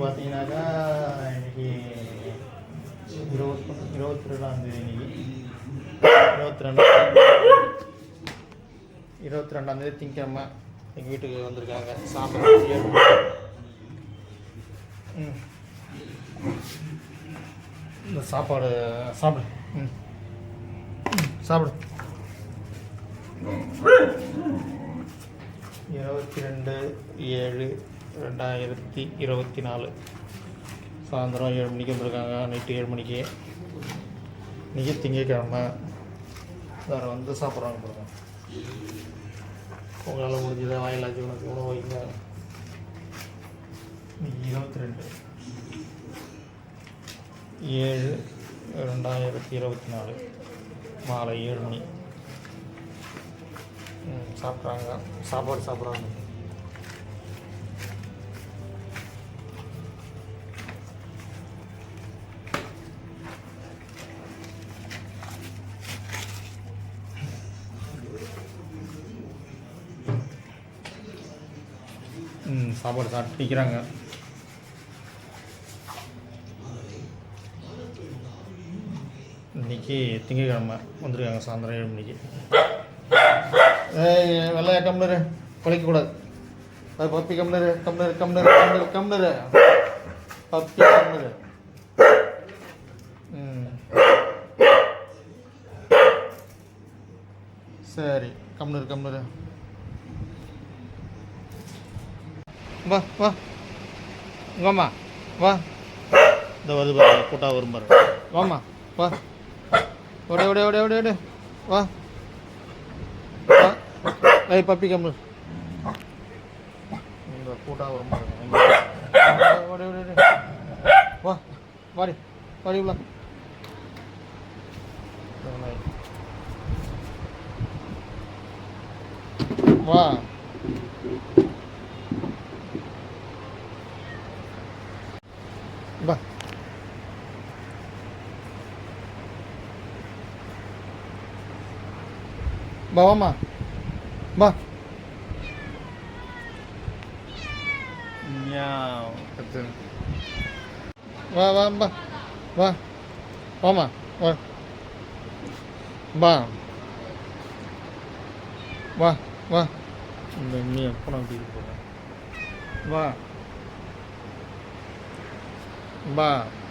பார்த்தீங்கன்னாக்கா இன்னைக்கு இருபத்தி இருபத்தி ரெண்டாம் தேதி இன்னைக்கு. இருபத்தி ரெண்டாம் இருபத்தி ரெண்டாம் தேதி எங்கள் வீட்டுக்கு வந்திருக்காங்க. சாப்பிட ம். இந்த சாப்பாடு சாப்பிடு. ம், சாப்பிடு. இருபத்தி ரெண்டு ஏழு ரெண்டாயிரத்தி இருபத்தி நாலு. சாயந்தரம் ஏழு மணிக்கு வந்திருக்காங்க. நைட்டு ஏழு மணிக்கு. இன்றைக்கி திங்கக்கிழமை. வேறு வந்து சாப்பிட்றாங்க பாருங்க. உங்களால் முடிஞ்சதை வாயிலாச்சு உனக்கு உணவு வைங்க. இன்னைக்கு இருபத்தி ரெண்டு ஏழு ரெண்டாயிரத்தி இருபத்தி நாலு. மாலை ஏழு மணி. சாப்பிட்றாங்க. சாப்பாடு சாப்பிட்றாங்க. சாப்பாடு சாப்பிட்டு நிற்கிறாங்க இன்னைக்கு திங்கக்கிழமை வந்திருக்காங்க சாயந்தரம் ஏழு மணிக்கு. ஏய் வெள்ளையா கம்னரு குலைக்கக்கூடாது அது பப்பி கம்னரு கம்னரு கம்னரு கம்னரு கம்னரு பப்பி கம்னரு ம். சரி கம்னரு கம்னரு வா வா. வாம்மா வா. இந்த வருது பாரு கூட்டா வரும் பாரு வாம்மா வா. ஓடே ஓடே ஓடே ஓடே ஓடே. வா. வா. ஏய் பப்பி கம்மு இந்த கூட்டா வரும் பாரு இங்க. ஓடே ஓடே ஓடே. வா வாடி வாடி உள்ள. வா. வா வா வாம்மா வா மியாவ் கத்து வா வா வா வா வாம்மா வா வா வா வா இந்த நீ எப்போ நான் போகிறேன் வா வா